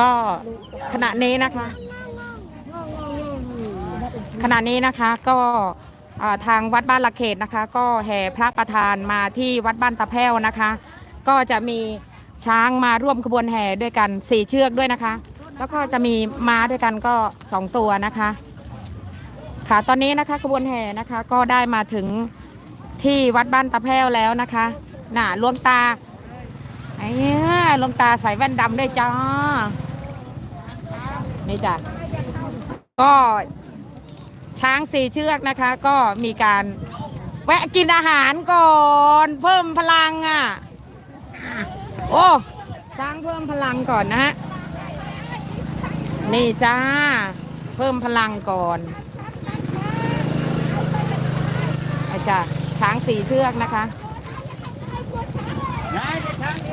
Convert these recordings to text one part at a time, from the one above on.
ก็ขณะนี้นะคะ ขณะนี้นะคะก็ทางวัดบ้านละเขตนะคะ ก็แห่พระประธานมาที่วัดบ้านตะแพ้วนะคะ ก็จะมีช้างมาร่วมขบวนแห่ด้วยกันสี่เชือกด้วยนะคะ แล้วก็จะมีม้าด้วยกันก็สองตัวนะคะค่ะตอนนี้นะคะขบวนแห่นะคะก็ได้มาถึงที่วัดบ้านตะแพ้วแล้วนะคะน่ะลวงตาไอ้เนี่ยหลวงตาใส่แว่นดำด้วยจ้า นี่จ้ะก็ช้างสี่เชือกนะคะ ก็มีการแวะกินอาหารก่อน เพิ่มพลังอะ โอ้ช้างเพิ่มพลังก่อนนะฮะนี่จ้า เพิ่มพลังก่อนอาจารย์ช้างสี่เชือกนะคะ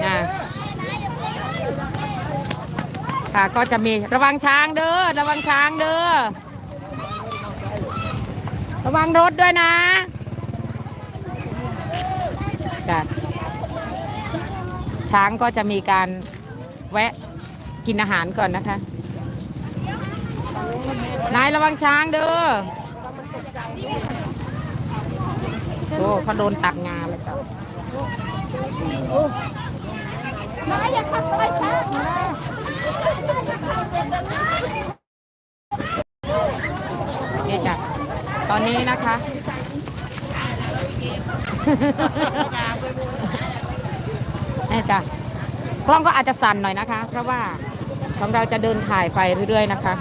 อ่า ค่ะ ก็จะมีระวังช้างเด้อระวังช้างเด้อระวังรถด้วยนะจ้ะช้างก็จะมีการแวะกินอาหารก่อนนะคะนายระวังช้างเด้อโอ้เขาโดนตัดงานเลยครับไปช้า นี่จ้ะตอนนี้นะคะ นี่จ้ะกล้องก็อาจจะสั่นหน่อยนะคะ เพราะว่าของเราจะเดินถ่ายไปเรื่อยๆนะคะ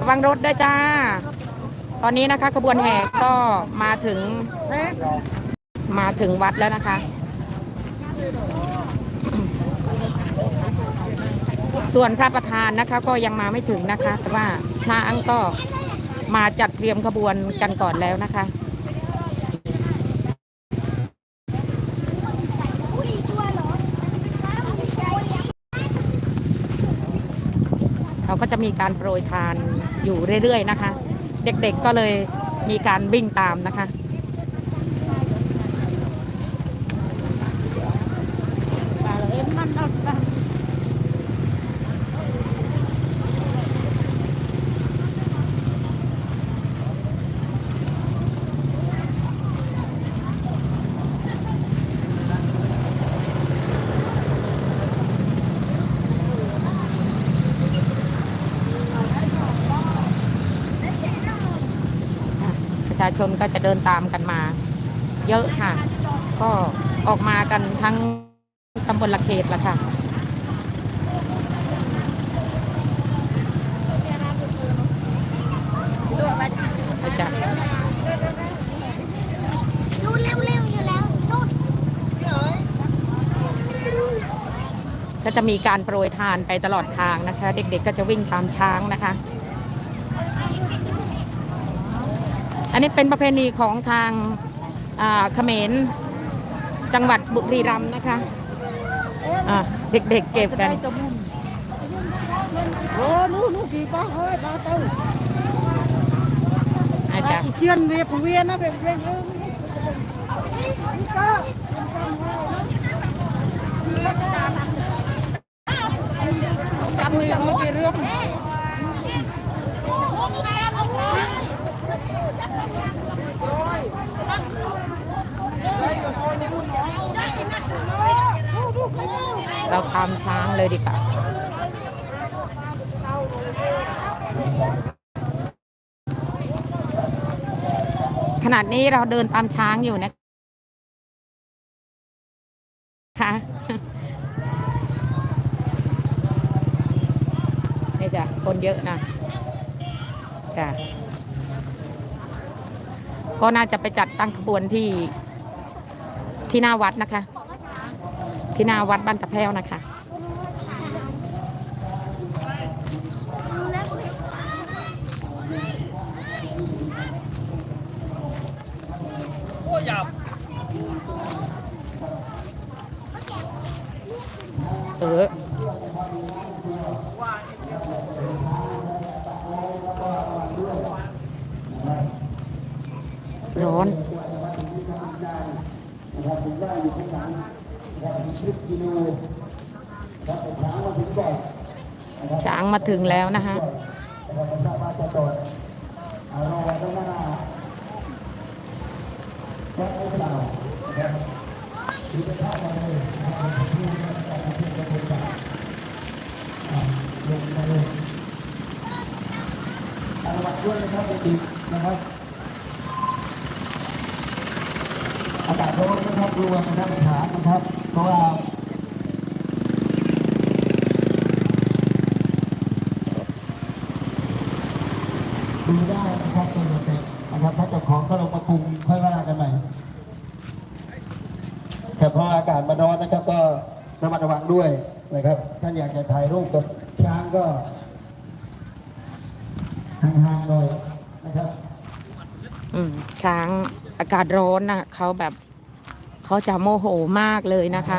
ระวังรถด้วยจ้า ตอนนี้นะคะขบวนแห่ก็มาถึงมาถึงวัดแล้วนะคะ ส่วนพระประธานนะคะก็ยังมาไม่ถึงนะคะ แต่ว่าช้างก็มาจัดเตรียมขบวนกันก่อนแล้วนะคะเขาก็จะมีการโปรยทานอยู่เรื่อยๆนะคะ เด็กๆก็เลยมีการวิ่งตามนะคะ ประ ชาชนก็จะเดินตามกันมา เยอะค่ะ ก็ออกมากันทั้งตำบลละเขตละค่ะอาจารย์นู่นเร็วๆอยู่แล้วนู่นก็จะมีการโปรยทานไปตลอดทางนะคะ เด็กๆก็จะวิ่งตามช้างนะคะ อั นนี้เป็นประเพณีของทางอ่าเขมรจังหวัดบุรีรัมย์นะคะอ่าเด็กๆเก็บกันโอ้นู่นนู่นกี่ป้าเฮ้ยป้าเต้าอาจารย์เจียนเวียบเวียนนะเวียบเวียนเรื่องนี่ก็จำมือยังไม่กี่ เราตามช้างเลยดีกว่าขนาดนี้เราเดินตามช้างอยู่นะคะนี่จ้ะคนเยอะนะจ้ะ ก็น่าจะไปจัดตั้งขบวนที่ที่หน้าวัดนะคะ ที่หน้าวัดบ้านตะแพ้วนะคะเออ ร้อน ช้างมาถึงแล้วนะคะอากาศร้อนนะครับรวมนะครับฐานนะครับ เพราะว่า ดูได้นะครับเป็นสเต็ปนะครับถ้าเจ้าของก็ลงมาคุมค่อยว่ากันใหม่แต่เพราะอากาศมั นร้อนนะครับ ก็ระมัดระวังด้วยนะครับ ท่านอยากจะถ่ายรูปกับช้างก็ห่างๆหน่อยนะครับอืมช้างอากาศร้อนนะเขาแบบเขาจะโมโหมากเลยนะคะ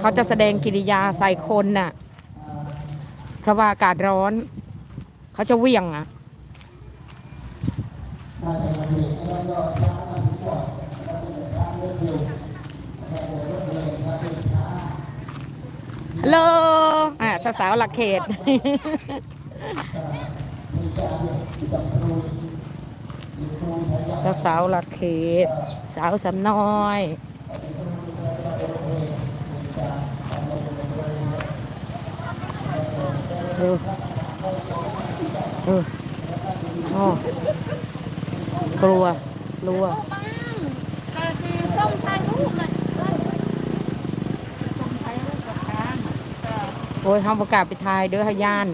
เขาจะแสดงกิริยาใส่คนน่ะ เพราะว่าอากาศร้อน เขาจะเวี่ยงอะ ฮัล โลอ่าสาวๆหลักเขต สาวๆหลักเขต สาวสำน้อยเออเอออ๋อกลัวกลัวแต่คือส้มถ่ายรูปน่ะเออโอ้ยเขาประกาศไปทายเด้อฮายาน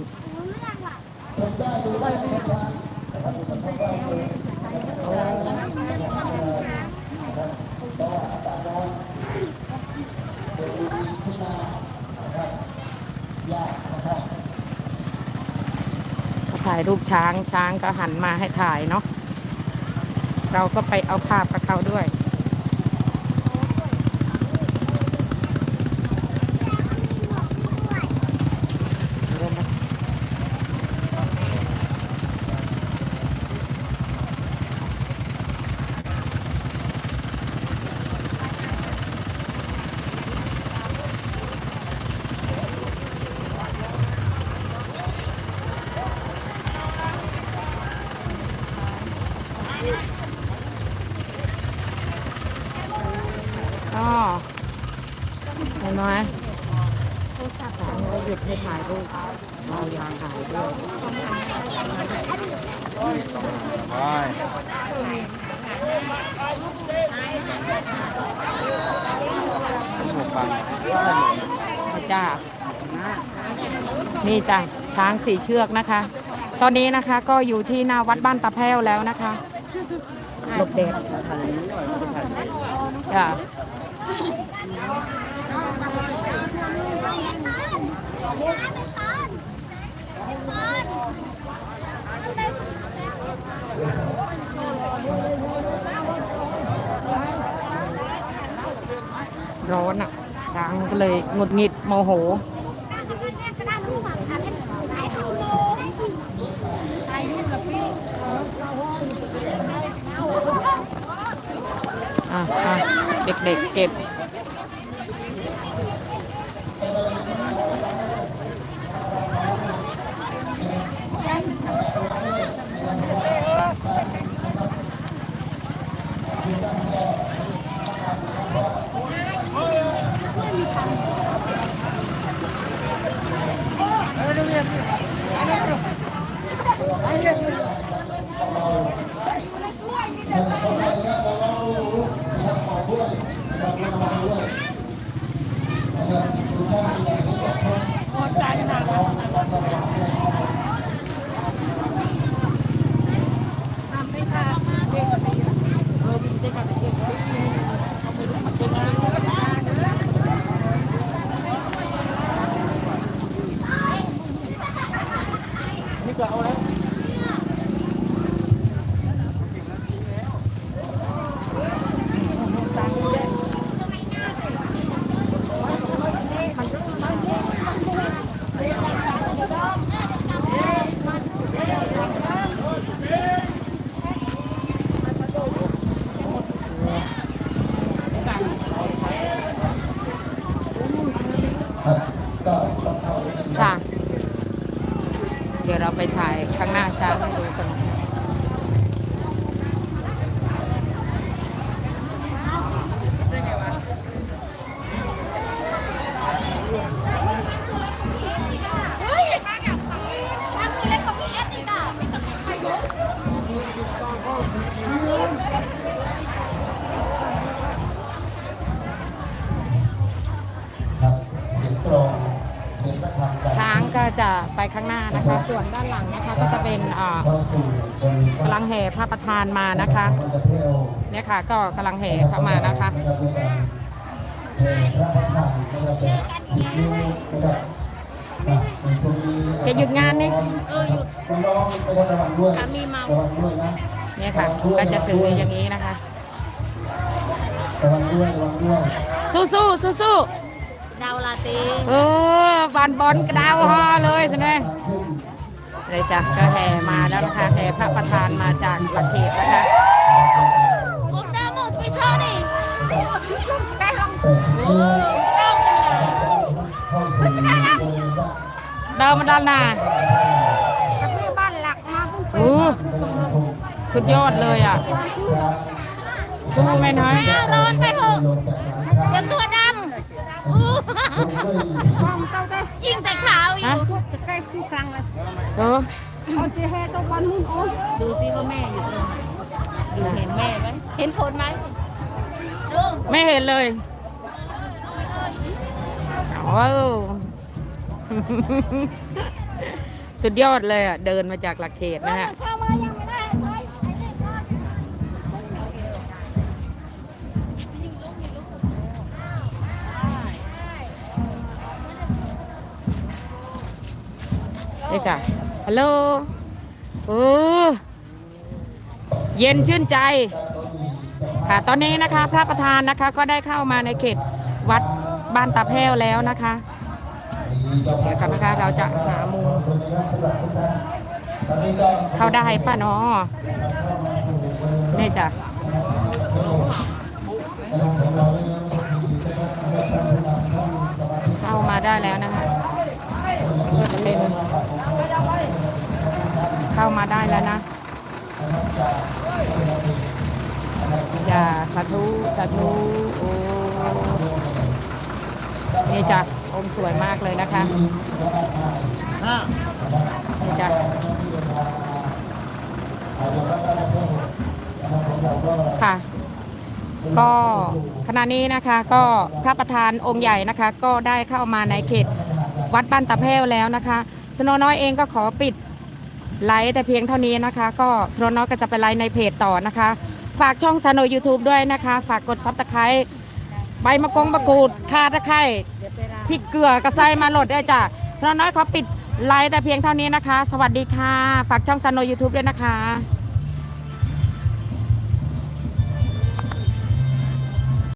ถ่ายรูปช้างช้างก็หันมาให้ถ่ายเนาะเราก็ไปเอาภาพกับเขาด้วย อ๋อเห็นไหมช้างเราหยุดให้ถ่ายรูปเรายากถ่ายด้วยหัวจ้านี่จ้ะช้างสี่เชือกนะคะ ตอนนี้นะคะก็อยู่ที่หน้าวัดบ้านตาแพ้วแล้วนะคะ หลบแดดจ้ะร้อนอะช้างก็เลยหงุดหงิดโมโห อะอะเด็กๆเก็บ ข้างห ก็จะไปข้างหน้านะคะ ส่วนด้านหลังนะคะก็จะเป็นอ่ากำลังแห่พระประธานมานะคะเนี่ยค่ะก็กำลังแห่เข้ามานะคะเอ่อพระประธานะคะจะหยุดงานนี่เออหยุดสามีเมาเนี่ยค่ะก็จะถืออย่างนี้นะคะสู้สู้สู้สู้ ดาวลาตีๆเออบานบอลกระดาวฮอเลยใช่ไหมเลยจ้ะก็แห่มาแล้วนะคะแห่พระประธานมาจากหลักเขตนะคะผมเดิมหมดไปเช่านี่ลุงได้ลองเอ่อเมื่อเต้ากันเลยเข้าสู่บริเวณบ้านดาวมาด้านหน้าที่บ้านหลักมาเพิ่งโอ้สุดยอดเลยอะสู้ไหมน้อยร้อนไปเถอะเดี๋ยวตัวดำอู้ยิ่งแต่ขาวอยู่ใกล้คู่ครั้งเลยเออเอาเจแฮตัววันมุ่นโอ้ยดูซิว่าแม่อยู่ตรงไหนดูเห็นแม่ไหมเห็นฝนไหมดูไม่เห็นเลยโอ้วสุดยอดเลยอะ เดินมาจากหลักเขตนะฮะ นี่จ้ะฮัลโหลโอ้เย็นชื่นใจ ค่ะ ตอนนี้นะคะพระประธานนะคะก็ได้เข้ามาในเขตวัดบ้านตาแพ้วแล้วนะคะเดี๋ยวกันนะคะเราจะหามุมเข้าได้ป่ะเนาะนี่จ้ะเข้ามาได้แล้วนะคะก็จะเป็น เข้ามาได้แล้วนะอย่าสาธุสาธุโอ้นี่จ้ะองค์สวยมากเลยนะคะนี่จ้ะค่ะ ก็ขณะนี้นะคะก็พระประธานองค์ใหญ่นะคะ ก็ได้เข้ามาในเขตวัดบ้านตะแพ้วแล้วนะคะสนน้อยเองก็ขอปิด ไลฟ์แต่เพียงเท่านี้นะคะ ก็สโนน้อยก็จะไปไลฟ์ในเพจต่อนะคะ ฝากช่องสโนยูทูบด้วยนะคะ ฝากกดซับตะไคร้ใบมะกงมะกรูดคาตะไคร้พริกเกลือกระไซมาโหลดได้จ้ะสโนน้อยขอปิดไลฟ์แต่เพียงเท่านี้นะคะ สวัสดีค่ะ ฝากช่องสโนยูทูบด้วยนะคะ